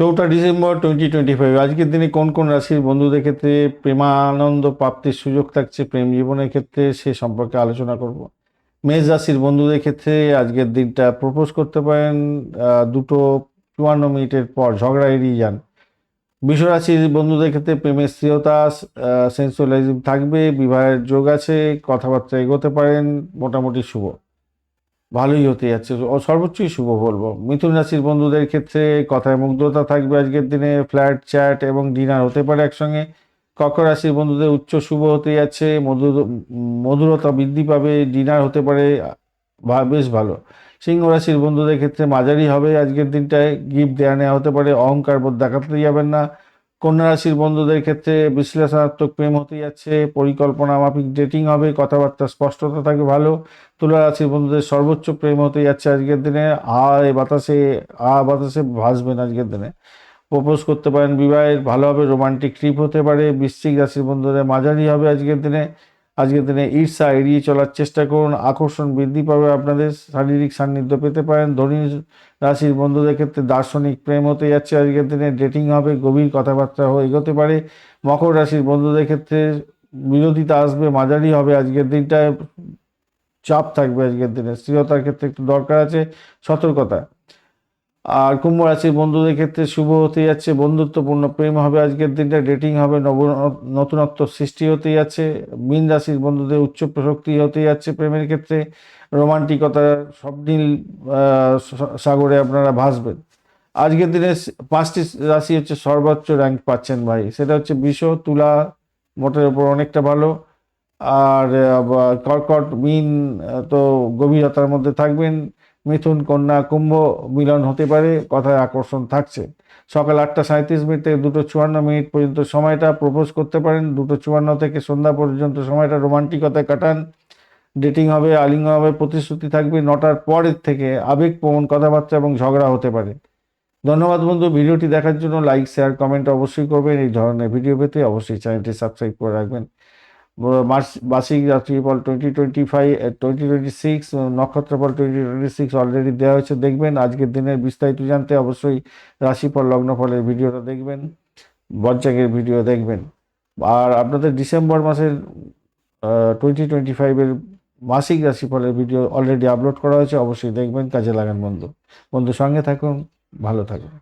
চৌঠা December twenty twenty five আজকের দিনে কোন কোন রাশির বন্ধুদের ক্ষেত্রে প্রেমানন্দ প্রাপ্তির সুযোগ থাকছে? প্রেম জীবনের ক্ষেত্রে সে সম্পর্কে আলোচনা করব। মেষ রাশির বন্ধুদের ক্ষেত্রে আজকের দিনটা প্রপোজ করতে পারেন দুটো চুয়ান্ন মিনিটের পর ঝগড়া এড়িয়ে যান। বৃষ রাশির বন্ধুদের ক্ষেত্রে প্রেমের স্থিরতা সেন্সুয়ালিজম থাকবে, বিবাহের যোগ আছে, কথাবার্তা এগোতে পারেন, মোটামুটি শুভ। ভালোই হতে যাচ্ছে। ও সর্বোচ্চই শুভ বলব। মিথুন রাশির বন্ধুদের ক্ষেত্রে কথায় মুগ্ধতা থাকবে আজকের দিনে। ফ্ল্যাট, চ্যাট এবং ডিনার হতে পারে একসঙ্গে। কর্কট রাশির বন্ধুদের উচ্চ শুভ হতে যাচ্ছে। মধু মধুরতা বৃদ্ধি পাবে। ডিনার হতে পারে। বেশ ভালো। সিংহ রাশির বন্ধুদের ক্ষেত্রে মাঝারি হবে আজকের দিনটায়। গিফট দেওয়া নেওয়া হতে পারে। অহংকার বোধ দেখাতে যাবেন না। কন্যা রাশির বন্ধুদের ক্ষেত্রে বিশ্লেষণাত্মক প্রেম হতে যাচ্ছে, পরিকল্পনা মাফিক ডেটিং হবে, কথাবার্তা স্পষ্টতা থাকে ভালো, তুলা রাশির বন্ধুদের সর্বোচ্চ প্রেম হতে যাচ্ছে আজকের দিনে, আয় বাতাসে, আ বাতাসে ভাসবেন আজকের দিনে। প্রপোজ করতে পারেন বিবাহের, ভালোভাবে রোমান্টিক ট্রিপ হতে পারে, বৃশ্চিক রাশির বন্ধুদের মাঝারি হবে আজকের দিনে আজকের দিনে ঈর্ষা এড়িয়ে চলার চেষ্টা করুন। আকর্ষণ বৃদ্ধি পাবে আপনাদের। শারীরিক সান্নিধ্য পেতে পারেন। ধনী রাশির বন্ধুদের ক্ষেত্রে দার্শনিক প্রেম হতে যাচ্ছে। আজকের দিনে ডেটিং হবে গভীর কথাবার্তা এগোতে পারে। মকর রাশির বন্ধুদের ক্ষেত্রে বিরোধিতা আসবে, মাঝারি হবে। আজকের দিনটায় চাপ থাকবে আজকের দিনে। স্থিরতার ক্ষেত্রে একটু দরকার আছে। সতর্কতা। আর কুম্ভ রাশির বন্ধুদের ক্ষেত্রে শুভ হতে যাচ্ছে বন্ধুত্বপূর্ণ প্রেম হবে আজকের দিনটা ডেটিং হবে নব নতুনত্ব সৃষ্টি হতে যাচ্ছে মীন রাশির বন্ধুদের উচ্চ প্রশক্তি হতে যাচ্ছে প্রেমের ক্ষেত্রে রোমান্টিকতা আহ, সাগরে আপনারা ভাসবেন। আজকের দিনে পাঁচটি রাশি হচ্ছে সর্বোচ্চ র্যাঙ্ক পাচ্ছেন ভাই সেটা হচ্ছে বিষ তুলা মোটের উপর অনেকটা ভালো আর কর্কট মিন তো গভীরতার মধ্যে থাকবেন মিথুন, কন্যা, কুম্ভ মিলন হতে পারে, কথায় আকর্ষণ থাকছে। সকাল আটটা সাঁত্রিশ মিনিট থেকে দুটো চুয়ান্ন মিনিট পর্যন্ত সময়টা প্রপোজ করতে পারেন। দুটো চুয়ান্ন থেকে সন্ধ্যা পর্যন্ত সময়টা রোমান্টিকতায় কাটান। ডেটিং হবে, আলিঙ্গন হবে, প্রতিশ্রুতি থাকবে, নটার পরের থেকে আবেগপ্রবণ কথাবার্তা এবং ঝগড়া হতে পারে। ধন্যবাদ বন্ধু, ভিডিওটি দেখার জন্য লাইক, শেয়ার, কমেন্ট অবশ্যই করবেন। এই ধরনের ভিডিও পেতে অবশ্যই চ্যানেলটি সাবস্ক্রাইব করে রাখবেন। বার্ষিক রাশিফল twenty twenty five twenty twenty six নক্ষত্রফল twenty twenty six already দেওয়া হয়েছে, দেখবেন। আজকের দিনের বিস্তারিত জানতে অবশ্যই রাশিফল লগ্নফলের ভিডিওটা দেখবেন বজ্জাকের ভিডিও দেখবেন। আর আপনাদের ডিসেম্বর মাসের টোয়েন্টি টোয়েন্টি ফাইভের মাসিক রাশিফলের ভিডিও অলরেডি আপলোড করা হয়েছে, অবশ্যই দেখবেন, কাজে লাগান বন্ধু। বন্ধু সঙ্গে থাকুন, ভালো থাকুন।